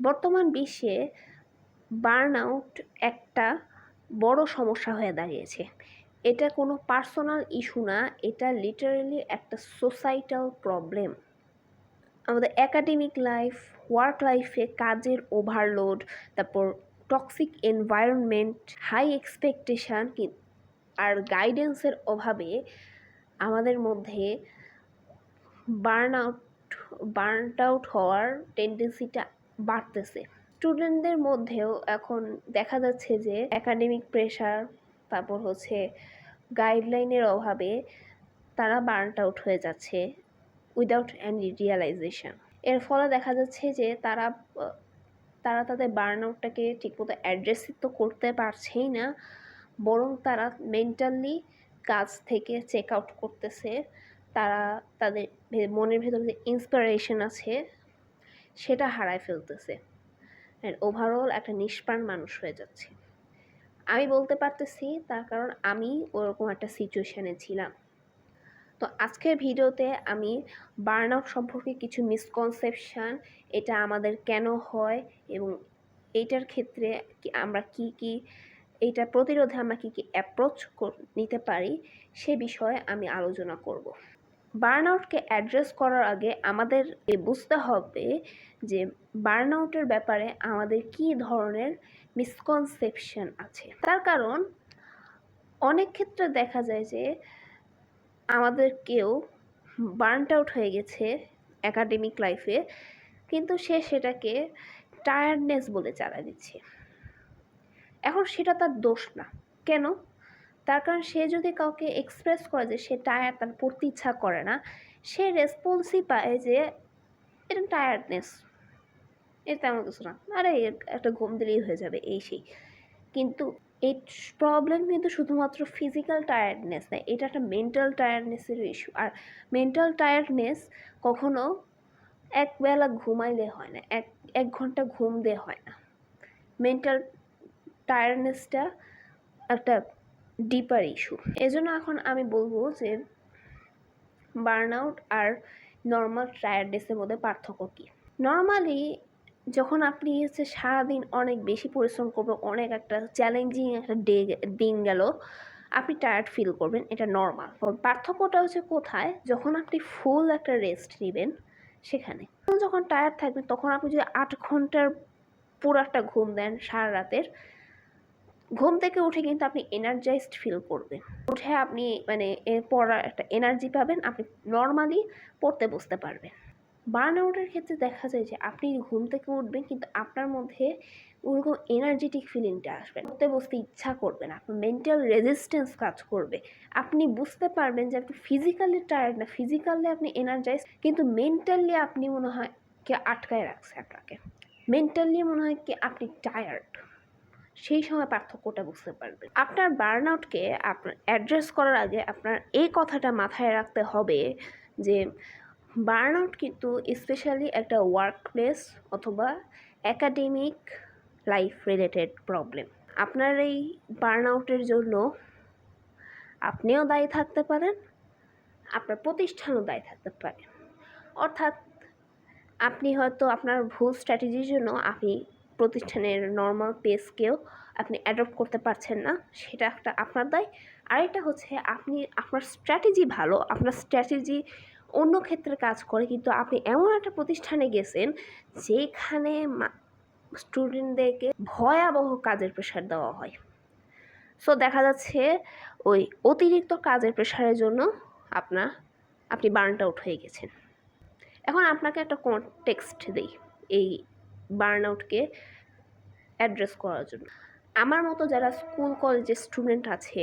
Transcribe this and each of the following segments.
বর্তমান বিশ্বে বার্নআউট একটা বড় সমস্যা হয়ে দাঁড়িয়েছে। এটা কোনো পার্সোনাল ইস্যু না, এটা লিটারেলি একটা সোসাইটাল প্রবলেম আমাদের একাডেমিক লাইফ ওয়ার্ক লাইফে কাজের ওভারলোড তারপর টক্সিক এনভায়রনমেন্ট হাই এক্সপেকটেশান আর গাইডেন্সের অভাবে আমাদের মধ্যে বার্ন আউট বার্নড আউট হওয়ার টেন্ডেন্সিটা বাড়তেছে। স্টুডেন্টদের মধ্যেও এখন দেখা যাচ্ছে যে একাডেমিক প্রেশার তারপর হচ্ছে গাইডলাইনের অভাবে তারা বার্নড আউট হয়ে যাচ্ছে উইদাউট অ্যানি রিয়ালাইজেশন এর ফলে দেখা যাচ্ছে যে তারা তারা তাদের বার্ন আউটটাকে ঠিকমতো অ্যাড্রেসই তো করতে পারছেই না, বরং তারা মেন্টালি কাজ থেকে চেক আউট করতেছে। তারা তাদের মনের ভেতরে যে ইন্সপিরেশন আছে সেটা হারায় ফেলতেছে। অ্যান্ড ওভারঅল একটা নিষ্প্রাণ মানুষ হয়ে যাচ্ছে। আমি বলতে পারতেছি, তার কারণ আমি ওরকম একটা সিচুয়েশানে ছিলাম। তো আজকের ভিডিওতে আমি বার্ন আউট সম্পর্কে কিছু মিসকনসেপশান এটা আমাদের কেন হয় এবং এইটার ক্ষেত্রে আমরা কি কি এইটা প্রতিরোধে আমরা কী কী অ্যাপ্রোচ নিতে পারি, সে বিষয়ে আমি আলোচনা করব। বার্ন আউটকে অ্যাড্রেস করার আগে আমাদের বুঝতে হবে যে বার্ন আউটের ব্যাপারে আমাদের কি ধরনের মিসকনসেপশন আছে। তার কারণ, অনেক ক্ষেত্রে দেখা যায় যে আমাদের কেউ বার্নড আউট হয়ে গেছে একাডেমিক লাইফে কিন্তু সে সেটাকে টায়ার্ডনেস বলে চালা দিচ্ছে। এখন সেটা তার দোষ না। কেন? তার কারণ সে যদি কাউকে এক্সপ্রেস করে যে সে টায়ার তার পড়তে ইচ্ছা করে না, সে রেসপন্সই পায় যে এটা টায়ার্ডনেস এটা তেমন কিছু না। আরে, একটা ঘুম দিলেই হয়ে যাবে, এই সেই। কিন্তু এই প্রবলেম কিন্তু শুধুমাত্র ফিজিক্যাল টায়ার্ডনেস নয় এটা একটা মেন্টাল টায়ার্ডনেসের ইস্যু আর মেন্টাল টায়ার্ডনেস কখনো একবেলা ঘুমাইলে হয় না, এক এক ঘণ্টা ঘুম দিয়ে হয় না। মেন্টাল টায়ার্ডনেসটা একটা ডিপার ইস্যু এজন্য এখন আমি বলব যে বার্ন আউট আর নর্মাল টায়ার্ডনেসের মধ্যে পার্থক্য কী? নর্মালি যখন আপনি হচ্ছে সারাদিন অনেক বেশি পরিশ্রম করবে অনেক একটা চ্যালেঞ্জিং একটা ডে দিন গেল, আপনি টায়ার্ড ফিল করবেন, এটা নর্মাল পার্থক্যটা হচ্ছে কোথায়? যখন আপনি ফুল একটা রেস্ট নেবেন সেখানে। যখন টায়ার্ড থাকবেন, তখন আপনি যদি আট ঘণ্টার পুরো একটা ঘুম দেন সারা রাতের ঘুম থেকে উঠে কিন্তু আপনি এনার্জাইজড ফিল করবেন। উঠে আপনি মানে পড়ার একটা এনার্জি পাবেন, আপনি নর্মালি পড়তে বসতে পারবেন। বার্ন আউটের ক্ষেত্রে দেখা যায় যে আপনি ঘুম থেকে উঠবেন কিন্তু আপনার মধ্যে ওরকম এনার্জেটিক ফিলিংটা আসবে। পড়তে বসতে ইচ্ছা করবে না, আপনার মেন্টাল রেজিস্ট্যান্স কাজ করবে। আপনি বুঝতে পারবেন যে আপনি ফিজিক্যালি টায়ার্ড না ফিজিক্যালি আপনি এনার্জাইজ কিন্তু মেন্টালি আপনি মনে হয় কে আটকায় রাখছে আপনাকে। মেন্টালি মনে হয় কি আপনি টায়ার্ড সেই সময় পার্থক্যটা বুঝতে পারবেন। আপনার বার্ন আউটকে আপনার অ্যাড্রেস করার আগে আপনার এই কথাটা মাথায় রাখতে হবে যে বার্ন আউট কিন্তু স্পেশালি একটা ওয়ার্ক প্লেস অথবা একাডেমিক লাইফ রিলেটেড প্রবলেম আপনার এই বার্ন আউটের জন্য আপনিও দায়ী থাকতে পারেন, আপনার প্রতিষ্ঠানও দায়ী থাকতে পারে অর্থাৎ আপনি হয়তো আপনার ভুল স্ট্র্যাটেজির জন্য আপনি প্রতিষ্ঠানের নর্মাল পেসকেও আপনি অ্যাডপ্ট করতে পারছেন না, সেটা একটা আপনার দায়। আরেকটা হচ্ছে আপনি, আপনার স্ট্র্যাটেজি ভালো, আপনার স্ট্র্যাটেজি অন্য ক্ষেত্রে কাজ করে, কিন্তু আপনি এমন একটা প্রতিষ্ঠানে গেছেন যেখানে স্টুডেন্টদেরকে ভয়াবহ কাজের প্রেশার দেওয়া হয়। সো দেখা যাচ্ছে ওই অতিরিক্ত কাজের প্রেশারের জন্য আপনার, আপনি বার্নটা আউট হয়ে গেছেন। এখন আপনাকে একটা কনটেক্সট দিই, এই বার্ন আউটকে অ্যাড্রেস করার জন্য। আমার মতো যারা স্কুল কলেজের স্টুডেন্ট আছে,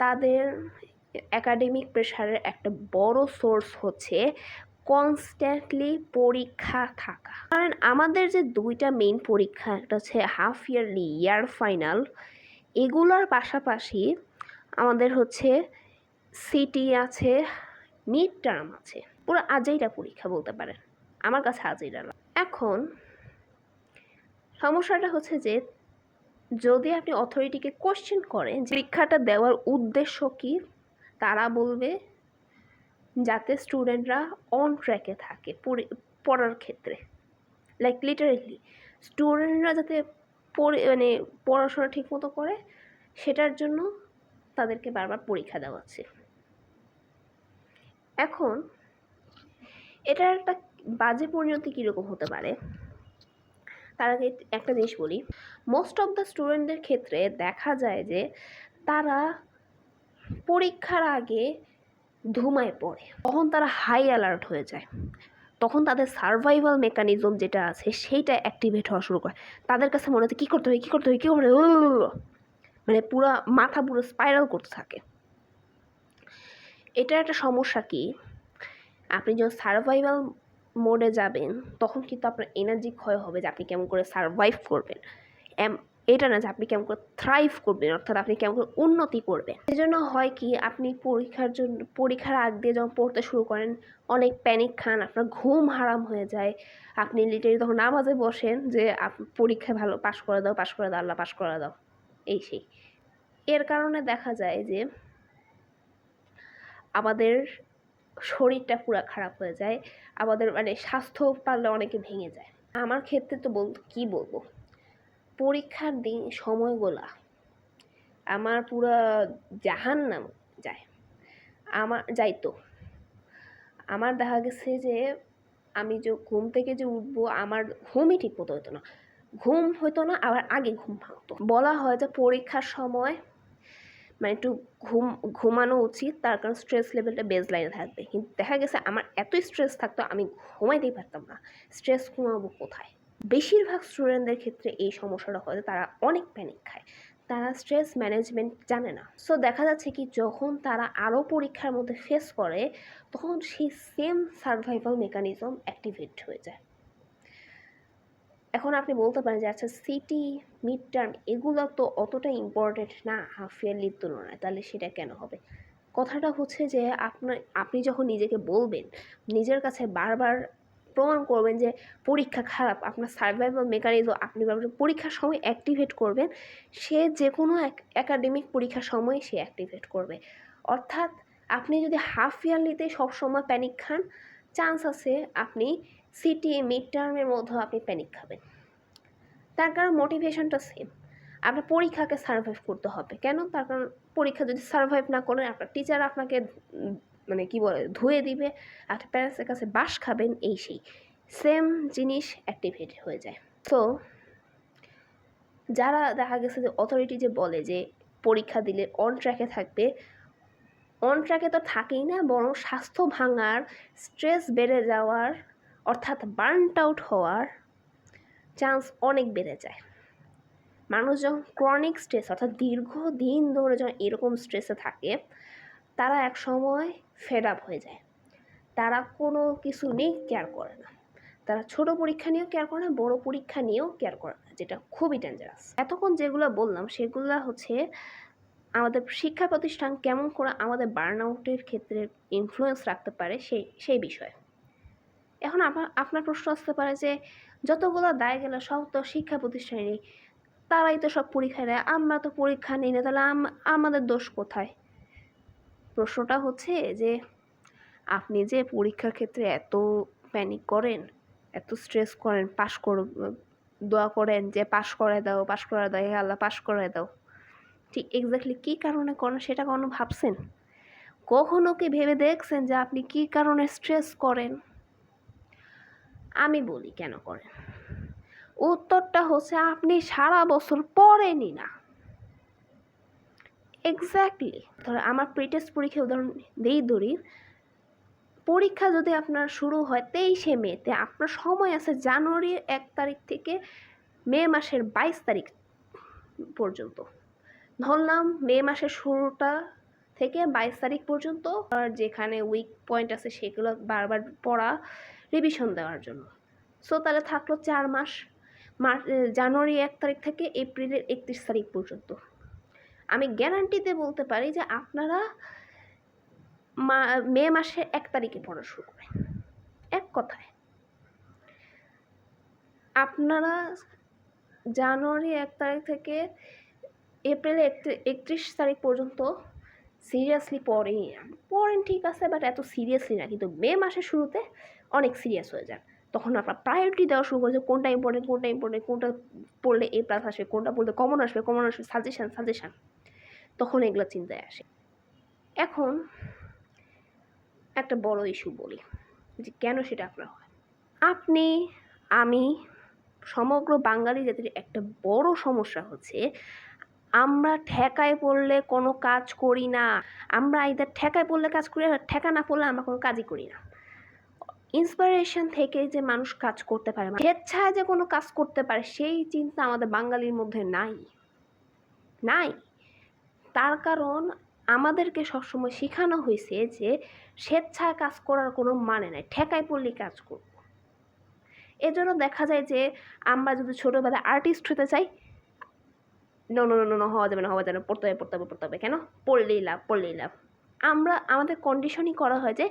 তাদের একাডেমিক প্রেশারের একটা বড় সোর্স হচ্ছে কনস্ট্যান্টলি পরীক্ষা থাকা। কারণ আমাদের যে দুইটা মেইন পরীক্ষা, একটা হচ্ছে হাফ ইয়ারলি ইয়ার ফাইনাল এগুলোর পাশাপাশি আমাদের হচ্ছে সিটি আছে মিড টার্ম আছে। পুরো আজেইটা পরীক্ষা বলতে পারেন। আমার কাছে আজেইটা এখন সমস্যাটা হচ্ছে যে যদি আপনি অথরিটিকে কোশ্চেন করেন যে পরীক্ষাটা দেওয়ার উদ্দেশ্য কী, তারা বলবে যাতে স্টুডেন্টরা অন ট্র্যাকে থাকে পড়ার ক্ষেত্রে। লাইক লিটারেলি স্টুডেন্টরা যাতে পড়ে মানে পড়াশোনা ঠিকমতো করে, সেটার জন্য তাদেরকে বারবার পরীক্ষা দেওয়া হচ্ছে এখন, এটার একটা বাজে পরিণতি কীরকম হতে পারে? তার আগে একটা জিনিস বলি। মোস্ট অফ দ্য স্টুডেন্টদের ক্ষেত্রে দেখা যায় যে, তারা পরীক্ষার আগে ধুমায় পড়ে। তখন তারা হাই অ্যালার্ট হয়ে যায়। তখন তাদের সার্ভাইভাল মেকানিজম যেটা আছে, সেইটা অ্যাক্টিভেট হওয়া শুরু করে। তাদের কাছে মনে হচ্ছে, কী করতে হবে? কী করতে হবে? কী করতে হবে? মানে পুরো মাথা পুরো স্পাইরাল করতে থাকে। এটার একটা সমস্যা কি? আপনি যখন সার্ভাইভাল মোডে যাবেন, তখন কিন্তু আপনার এনার্জি ক্ষয় হবে যে আপনি কেমন করে সার্ভাইভ করবেন। এটা না যে আপনি কেমন করে থ্রাইভ করবেন, অর্থাৎ আপনি কেমন করে উন্নতি করবেন। সেজন্য হয় কি, আপনি পরীক্ষার জন্য, পরীক্ষার আগ দিয়ে যখন পড়তে শুরু করেন, অনেক প্যানিক খান, আপনার ঘুম হারাম হয়ে যায়। আপনি লিটারি তখন নামাজে বসেন যে পরীক্ষায় ভালো পাশ করে দাও পাশ করে দাও, আল্লাহ পাশ করে দাও। এই সেই। এর কারণে দেখা যায় যে, আমাদের শরীরটা পুরো খারাপ হয়ে যায়। আমাদের মানে স্বাস্থ্য পারলে অনেকে ভেঙে যায়। আমার ক্ষেত্রে তো বল কী বলব? পরীক্ষার দিন সময়গুলা আমার পুরো জাহান নাম যায়। আমার যাইতো আমার দেখা গেছে যে, আমি যে ঘুম থেকে যে উঠবো, আমার ঘুমই ঠিক মতো হতো না। ঘুম হতো না, আবার আগে ঘুম ভাঙতো। বলা হয় যে পরীক্ষার সময় মানে একটু ঘুম, ঘুমানো উচিত, তার কারণ স্ট্রেস লেভেলটা বেজ লাইনে থাকবে। কিন্তু দেখা গেছে আমার এতই স্ট্রেস থাকতো, আমি ঘুমাইতেই পারতাম না। স্ট্রেস ঘুমাবো কোথায়? বেশিরভাগ স্টুডেন্টদের ক্ষেত্রে এই সমস্যাটা হয় তারা অনেক প্যানিক খায়। তারা স্ট্রেস ম্যানেজমেন্ট জানে না। সো দেখা যাচ্ছে কি, যখন তারা আরও পরীক্ষার মধ্যে ফেস করে, তখন সেই সেম সার্ভাইভাল মেকানিজম অ্যাক্টিভেট হয়ে যায়। এখন আপনি বলতে পারেন যে আচ্ছা সিটি মিড টার্ম এগুলো তো অতটা ইম্পর্টেন্ট না হাফ ইয়ারলির তুলনায়, তাহলে সেটা কেন হবে? কথাটা হচ্ছে যে আপনার আপনি যখন নিজেকে বলবেন, নিজের কাছে বারবার প্রমাণ করবেন যে পরীক্ষা খারাপ, আপনার সার্ভাইভাল মেকানিজম আপনি পরীক্ষার সময় অ্যাক্টিভেট করবেন, সে যে কোনো একাডেমিক পরীক্ষার সময় সে অ্যাক্টিভেট করবে। অর্থাৎ আপনি যদি হাফ ইয়ারলিতে সবসময় প্যানিক খান চান্স আছে আপনি সিটি মিড টার্মের মধ্যেও আপনি প্যানিক খাবেন। তার কারণ মোটিভেশনটা সেম আপনার পরীক্ষাকে সার্ভাইভ করতে হবে। কেন? তার কারণ পরীক্ষা যদি সার্ভাইভ না করেন আপনার টিচার আপনাকে মানে কি বলে, ধুয়ে দিবে আপনার প্যারেন্টসের কাছে বাস খাবেন, এই সেই। সেম জিনিস অ্যাক্টিভেট হয়ে যায়। তো যারা দেখা গেছে যে অথরিটি যে বলে যে পরীক্ষা দিলে অন ট্র্যাকে থাকবে অন ট্র্যাকে তো থাকেই না, বরং স্বাস্থ্য ভাঙার স্ট্রেস বেড়ে যাওয়ার, অর্থাৎ বার্নড আউট হওয়ার চান্স অনেক বেড়ে যায়। মানুষ যখন ক্রনিক স্ট্রেস অর্থাৎ দীর্ঘদিন ধরে যখন এরকম স্ট্রেসে থাকে, তারা এক সময় ফেড আপ হয়ে যায়। তারা কোনো কিছু নিয়ে কেয়ার করে না। তারা ছোট পরীক্ষা নিয়েও কেয়ার করে না, বড় পরীক্ষা নিয়েও কেয়ার করে না, যেটা খুবই ডেঞ্জারাস এতক্ষণ যেগুলো বললাম, সেগুলো হচ্ছে আমাদের শিক্ষা প্রতিষ্ঠান কেমন করে আমাদের বার্ন আউটের ক্ষেত্রে ইনফ্লুয়েন্স রাখতে পারে সেই সেই বিষয়ে। এখন আপনার আপনার প্রশ্ন আসতে পারে যে যতগুলো দায় গেল সব তো শিক্ষা প্রতিষ্ঠানেরই। তারাই তো সব পরীক্ষা নেয়, আমরা তো পরীক্ষা নিই না, তাহলে আম- আমাদের দোষ কোথায়? প্রশ্নটা হচ্ছে যে, আপনি যে পরীক্ষার ক্ষেত্রে এত প্যানিক করেন, এত স্ট্রেস করেন, পাশ কর দোয়া করেন যে, পাশ করে দাও, পাশ করে দাও আল্লাহ, পাশ করে দাও। ঠিক এক্স্যাক্টলি কী কারণে করেন সেটা কখনো ভাবছেন? কখনো কি ভেবে দেখছেন যে, আপনি কী কারণে স্ট্রেস করেন? আমি বলি কেন করেন? উত্তরটা হচ্ছে আপনি সারা বছর পড়েনি না। এক্স্যাক্টলি ধর আমার প্রিটেস্ট পরীক্ষা উদাহরণ দেই ধরি। পরীক্ষা যদি আপনার শুরু হয় তেইশে মেতে আপনার সময় আছে জানুয়ারির এক তারিখ থেকে মে মাসের বাইশ তারিখ পর্যন্ত। ধরলাম মে মাসের শুরুটা থেকে বাইশ তারিখ পর্যন্ত। যেখানে উইক পয়েন্ট আছে সেগুলো বারবার পড়া। রিভিশন দেওয়ার জন্য। সো তাহলে থাকল চার মাস। মার্চ জানুয়ারি এক তারিখ থেকে এপ্রিলের একত্রিশ তারিখ পর্যন্ত। আমি গ্যারান্টিতে বলতে পারি যে আপনারা মা মাসের এক তারিখে পড়া শুরু করেন। এক কথায়। আপনারা জানুয়ারি এক তারিখ থেকে এপ্রিল একত্রিশ তারিখ পর্যন্ত সিরিয়াসলি পড়েই না। পড়েন ঠিক আছে বাট এত সিরিয়াসলি না। কিন্তু মে মাসের শুরুতে অনেক সিরিয়াস হয়ে যান। তখন আপনার প্রায়োরিটি দেওয়া শুরু করেছে কোনটা ইম্পর্টেন্ট কোনটা ইম্পর্টেন্ট কোনটা পড়লে এ প্লাস আসবে, কোনটা পড়লে কমন আসবে কমন আসবে সাজেশান সাজেশান তখন এগুলো চিন্তায় আসে। এখন একটা বড় ইস্যু বলি, যে কেন সেটা আপনার হয়? আপনি, আমি, সমগ্র বাঙালি জাতির একটা বড় সমস্যা হচ্ছে, আমরা ঠেকায় পড়লে কোনো কাজ করি না। আমরা আইদার ঠেকায় পড়লে কাজ করি আর ঠেকা না পড়লে আমরা কোনো কাজই করি না। ইন্সপিরেশন থেকে যে মানুষ কাজ করতে পারে মানে স্বেচ্ছায় যে কোনো কাজ করতে পারে, সেই চিন্তা আমাদের বাঙালির মধ্যে নাই। নাই। তার কারণ আমাদেরকে সবসময় শেখানো হয়েছে যে স্বেচ্ছায় কাজ করার কোনো মানে নাই, ঠেকায় পড়লেই কাজ করব। এজন্য দেখা যায় যে আমরা যদি ছোটোবেলায় আর্টিস্ট হতে চাই নো নো নো হওয়া যাবে না, হওয়া যাবে না, পড়তে হবে পড়তে হবে পড়তে হবে, কেন? পড়লেই লাভ পড়লেই লাভ। আমরা, আমাদের কন্ডিশনই করা হয় যে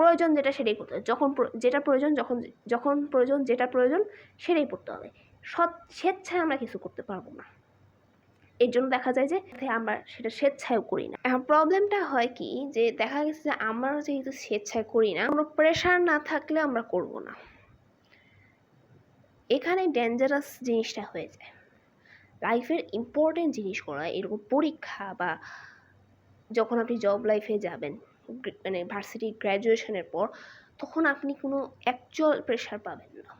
প্রয়োজন যেটা সেটাই করতে হবে। যখন যেটা প্রয়োজন যখন যখন প্রয়োজন যেটা প্রয়োজন সেটাই পড়তে হবে। সৎ স্বেচ্ছায় আমরা কিছু করতে পারব না। এর জন্য দেখা যায় যে আমরা সেটা স্বেচ্ছায়ও করি না। এখন প্রবলেমটা হয় কি যে দেখা গেছে যে আমরা যেহেতু স্বেচ্ছায় করি না। কোনো প্রেশার না থাকলে আমরা করব না। এখানে ডেঞ্জারাস জিনিসটা হয়ে যায়। লাইফের ইম্পর্টেন্ট জিনিস করা এরকম পরীক্ষা বা যখন আপনি জব লাইফে যাবেন মানে ভার্সিটি গ্র্যাজুয়েশনের পর, তখন আপনি কোনো অ্যাকচুয়াল প্রেশার পাবেন না।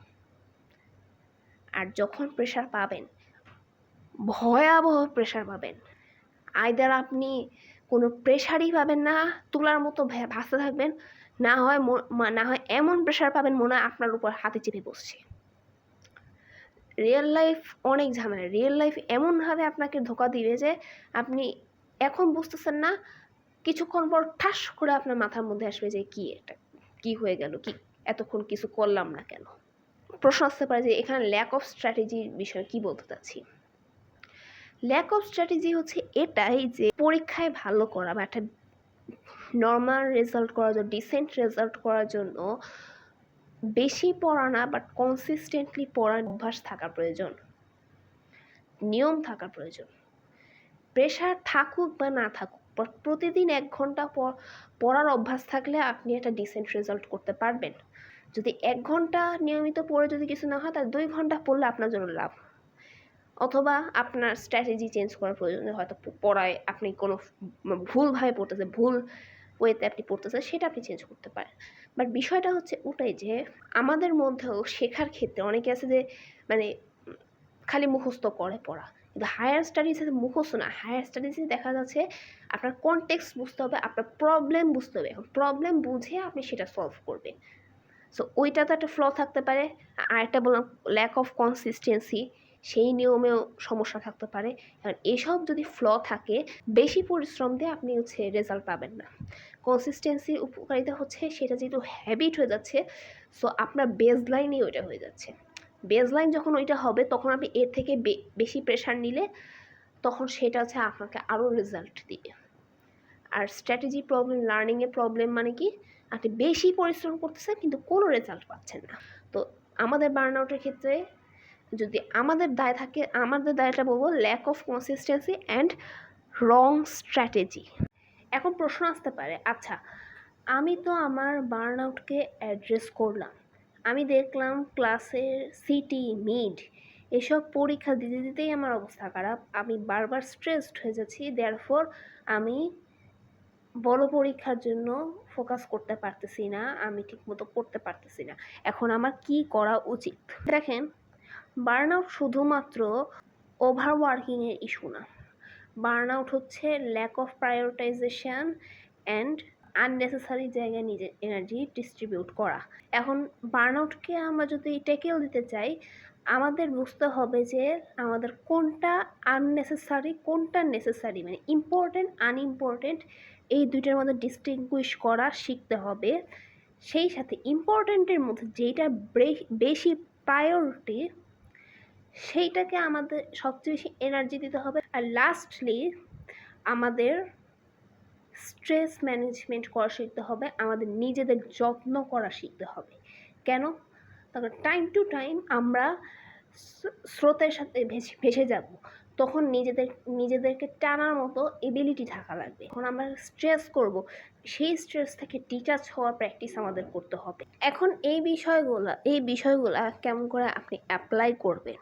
আর যখন প্রেশার পাবেন, ভয়াবহ প্রেশার পাবেন আইদার আপনি কোনো প্রেশারই পাবেন না, তোলার মতো ভাসতে থাকবেন, না হয় না হয় এমন প্রেশার পাবেন মনে হয় আপনার উপর হাতে চেপে বসছে। রিয়েল লাইফ অনেক ঝামেলা রিয়েল লাইফ এমনভাবে আপনাকে ধোকা দিবে যে, আপনি এখন বুঝতেছেন না কিছুক্ষণ পর ঠাস করে আপনার মাথার মধ্যে আসবে যে কি এটা, কি হয়ে গেল, কি এতক্ষণ কিছু করলাম না কেন? প্রশ্ন আসতে পারে যে এখানে ল্যাক অফ স্ট্র্যাটেজির বিষয়ে কি বলতে চাচ্ছি? ল্যাক অফ স্ট্র্যাটেজি হচ্ছে এটাই যে পরীক্ষায় ভালো করা বা একটা নর্মাল রেজাল্ট করার জন্য ডিসেন্ট রেজাল্ট করার জন্য বেশি পড়া না বাট কনসিস্টেন্টলি পড়ার অভ্যাস থাকা প্রয়োজন। নিয়ম থাকা প্রয়োজন। প্রেশার থাকুক বা না থাকুক প্রতিদিন এক ঘণ্টা পড়ার অভ্যাস থাকলে আপনি একটা ডিসেন্ট রেজাল্ট করতে পারবেন। যদি এক ঘণ্টা নিয়মিত পড়ে যদি কিছু না হয়, তাহলে দুই ঘণ্টা পড়লে আপনার জন্য লাভ। অথবা আপনার স্ট্র্যাটেজি চেঞ্জ করার প্রয়োজন হয়তো পড়ায় আপনি কোনো ভুলভাবে পড়তেছে ভুল ওয়েতে আপনি পড়তেছেন, সেটা আপনি চেঞ্জ করতে পারেন। বাট বিষয়টা হচ্ছে ওটাই যে, আমাদের মধ্যেও শেখার ক্ষেত্রে অনেকে আছে যে মানে খালি মুখস্থ করে পড়া। হায়ার স্টাডিজে মুখস্থ না হায়ার স্টাডিজে দেখা যাচ্ছে আপনার কনটেক্সট বুঝতে হবে, আপনার প্রবলেম বুঝতে হবে। প্রবলেম বুঝে আপনি সেটা সলভ করবেন। সো ওইটা তো একটা ফ্ল থাকতে পারে। আর একটা বললাম ল্যাক অফ কনসিস্টেন্সি সেই নিয়মেও সমস্যা থাকতে পারে। কারণ এসব যদি ফ্ল থাকে, বেশি পরিশ্রম দিয়ে আপনি হচ্ছে রেজাল্ট পাবেন না। কনসিস্টেন্সির উপকারিতা হচ্ছে, সেটা যেহেতু হ্যাবিট হয়ে যাচ্ছে সো আপনার বেজ লাইনই ওইটা হয়ে যাচ্ছে। বেজ লাইন যখন ওইটা হবে, তখন আপনি এর থেকে বেশি প্রেশার নিলে তখন সেটা হচ্ছে আপনাকে আরও রেজাল্ট দিবে। আর স্ট্র্যাটেজি প্রবলেম লার্নিংয়ের প্রবলেম মানে কি? আপনি বেশি পরিশ্রম করতেছেন কিন্তু কোনো রেজাল্ট পাচ্ছেন না। তো আমাদের বার্ন আউটের ক্ষেত্রে যদি আমাদের দায় থাকে, আমাদের দায়টা বলব lack of consistency and wrong strategy এখন প্রশ্ন আসতে পারে আচ্ছা আমি তো আমার বার্ন আউটকে অ্যাড্রেস করলাম আমি দেখলাম ক্লাসের সিটি, মিড এসব পরীক্ষা দিতে দিতেই আমার অবস্থা খারাপ। আমি বারবার স্ট্রেসড হয়ে যাচ্ছি দেয়ারফোর আমি বড় পরীক্ষার জন্য ফোকাস করতে পারতেছি না, আমি ঠিকমতো করতে পারতেছি না। এখন আমার কি করা উচিত? দেখেন বার্ন আউট শুধুমাত্র ওভার ওয়ার্কিংয়ের ইস্যু না। বার্ন আউট হচ্ছে lack of prioritisation and unnecessary জায়গায় নিজের এনার্জি ডিস্ট্রিবিউট করা। এখন বার্ন আউটকে আমরা যদি টেকেল দিতে চাই, আমাদের বুঝতে হবে যে আমাদের কোনটা আননেসেসারি কোনটা নেসেসারি মানে ইম্পর্টেন্ট আনইম্পর্টেন্ট এই দুইটার মধ্যে ডিস্টিংগুইশ করা শিখতে হবে। সেই সাথে ইম্পর্টেন্টের মধ্যে যেটা বেশি প্রায়োরিটি সেইটাকে আমাদের সবচেয়ে বেশি এনার্জি দিতে হবে। আর লাস্টলি আমাদের স্ট্রেস ম্যানেজমেন্ট করা শিখতে হবে, আমাদের নিজেদের যত্ন করা শিখতে হবে। কেন? তখন টাইম টু টাইম আমরা স্রোতের সাথে ভেসে ভেসে যাব। তখন নিজেদের, নিজেদেরকে টানার মতো এবিলিটি থাকা লাগবে। এখন আমরা স্ট্রেস করব, সেই স্ট্রেস থেকে ডিটাচ হওয়ার প্র্যাকটিস আমাদের করতে হবে। এখন এই বিষয়গুলো এই বিষয়গুলো কেমন করে আপনি অ্যাপ্লাই করবেন?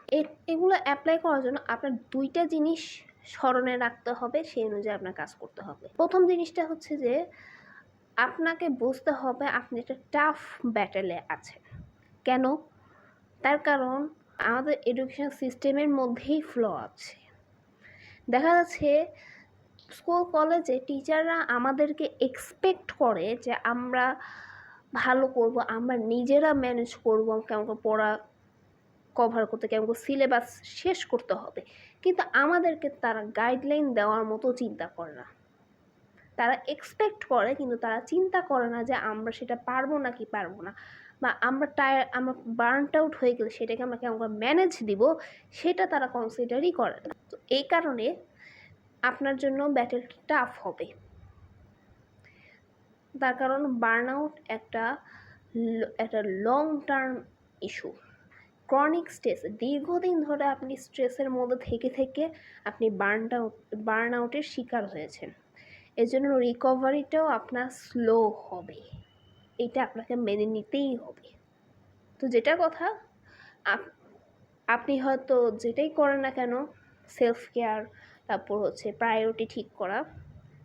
এগুলো অ্যাপ্লাই করার জন্য আপনার দুইটা জিনিস স্মরণে রাখতে হবে, সেই অনুযায়ী আপনার কাজ করতে হবে। প্রথম জিনিসটা হচ্ছে যে, আপনাকে বুঝতে হবে আপনি একটা টাফ ব্যাটেলে আছেন। কেন? তার কারণ আমাদের এডুকেশন সিস্টেমের মধ্যেই ফ্ল আছে। দেখা যাচ্ছে স্কুল কলেজে টিচাররা আমাদেরকে এক্সপেক্ট করে যে আমরা ভালো করব, আমরা নিজেরা ম্যানেজ করব, কেমন পড়া কভার করতে, কেমন সিলেবাস শেষ করতে হবে। কিন্তু আমাদেরকে তারা গাইডলাইন দেওয়ার মতো চিন্তা করে না। তারা এক্সপেক্ট করে কিন্তু তারা চিন্তা করে না যে আমরা সেটা পারব না কি পারব না। বা আমরা টায়ার আমরা বার্নড আউট হয়ে গেলে সেটাকে আমরা কেমন করে ম্যানেজ দিব, সেটা তারা কনসিডারই করে না। তো এই কারণে আপনার জন্য ব্যাটেলটা টাফ হবে। তার কারণ বার্ন আউট একটা একটা long term issue chronic stress দীর্ঘদিন ধরে আপনি স্ট্রেসের মধ্যে থেকে থেকে আপনি বার্ন বার্ন আউটের শিকার হয়েছেন। এজন্য রিকভারিটাও আপনার স্লো হবে। এটা আপনাকে মেনে নিতেই হবে। তো যেটা কথা, আপ- আপনি হয়তো যেটাই করেন না কেন সেলফ কেয়ার তারপর হচ্ছে প্রায়োরিটি ঠিক করা,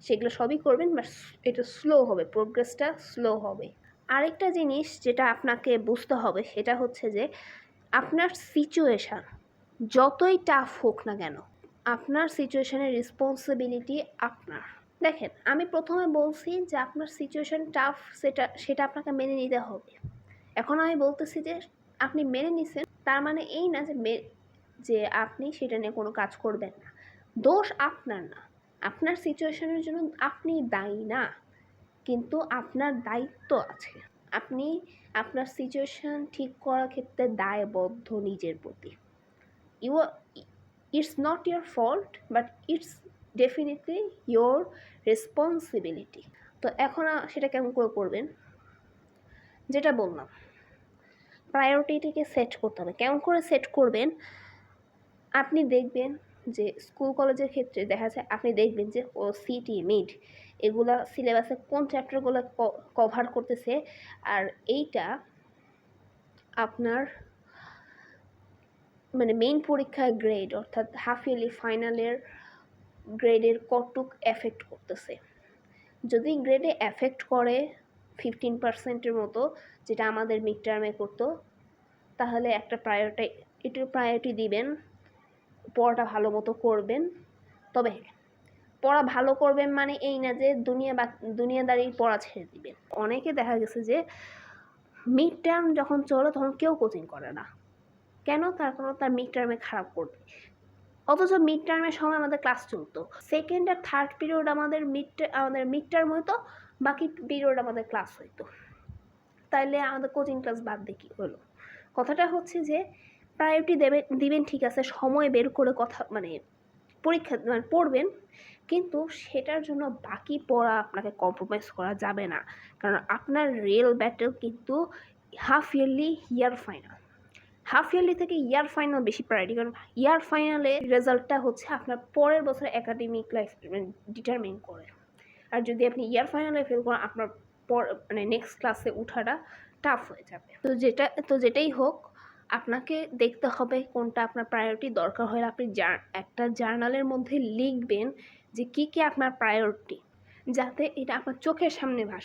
সেগুলো সবই করবেন বাট এটা স্লো হবে প্রোগ্রেসটা স্লো হবে। আরেকটা জিনিস যেটা আপনাকে বুঝতে হবে, সেটা হচ্ছে যে আপনার সিচুয়েশান যতই টাফ হোক না কেন, আপনার সিচুয়েশানের রেসপন্সিবিলিটি আপনার। দেখেন, আমি প্রথমে বলছি যে আপনার সিচুয়েশান টাফ সেটা সেটা আপনাকে মেনে নিতে হবে। এখন আমি বলতেছি যে আপনি মেনে নিছেন, তার মানে এই না যে যে আপনি সেটা নিয়ে কোনো কাজ করবেন না। দোষ আপনার না। আপনার সিচুয়েশনের জন্য আপনি দায়ী না, কিন্তু আপনার দায়িত্ব আছে। আপনি আপনার সিচুয়েশন ঠিক করার ক্ষেত্রে দায়বদ্ধ নিজের প্রতি। You it's not your fault but it's definitely your responsibility তো এখন সেটা কেমন করে করবেন? যেটা বললাম প্রায়োরিটিটিকে সেট করতে হবে। কেমন করে সেট করবেন? আপনি দেখবেন যে স্কুল কলেজের ক্ষেত্রে দেখা যায় আপনি দেখবেন যে ও সিটি মিড এগুলা সিলেবাসে কোন চ্যাপ্টারগুলো কভার করতেছে, আর এইটা আপনার মানে মেইন পরীক্ষার গ্রেড অর্থাৎ হাফ ইয়ারলি ফাইনালের গ্রেডের কতটুক এফেক্ট করতেছে। যদি গ্রেডে এফেক্ট করে ফিফটিন পার্সেন্টের মতো, যেটা আমাদের মিড টার্মে করতো, তাহলে একটা প্রায়োরিটি একটু প্রায়োরিটি দিবেন, পড়াটা ভালো মতো করবেন। তবে পড়া ভালো করবেন মানে এই না যে দুনিয়া বা দুনিয়াদারি পড়া ছেড়ে দিবেন। অনেকে দেখা গেছে যে মিড টার্ম যখন চলে তখন কেউ কোচিং করে না। কেন? তার কারণ তার মিড টার্মে খারাপ করবে। অথচ মিড টার্মের সময় আমাদের ক্লাস চলতো। সেকেন্ড আর থার্ড পিরিয়ড আমাদের মিড আমাদের মিড টার্ম হইতো, বাকি পিরিয়ড আমাদের ক্লাস হইতো। তাইলে আমাদের কোচিং ক্লাস বাদ দিয়ে কী হলো? কথাটা হচ্ছে যে প্রায়োরিটি দেবেন দিবেন ঠিক আছে, সময় বের করে কথা মানে পরীক্ষা মানে পড়বেন, কিন্তু সেটার জন্য বাকি পড়া আপনাকে কম্প্রোমাইজ করা যাবে না। কারণ আপনার রিয়েল ব্যাটেল কিন্তু half yearly year final half yearly থেকে ইয়ার ফাইনাল বেশি প্রায়োরিটি কারণ ইয়ার ফাইনালে রেজাল্টটা হচ্ছে আপনার পরের বছর একাডেমিক লাইফ ডিটারমিন করে। আর যদি আপনি ইয়ার ফাইনালে ফেল করেন, আপনার পর মানে নেক্সট ক্লাসে ওঠাটা টাফ হয়ে যাবে। তো যেটা, তো যেটাই হোক আপনাকে দেখতে হবে কোনটা আপনার প্রায়োরিটি দরকার হলে আপনি জার, একটা জার্নালের মধ্যে লিখবেন যে কী কী আপনার প্রায়োরিটি যাতে এটা আপনার চোখের সামনে ভাসে।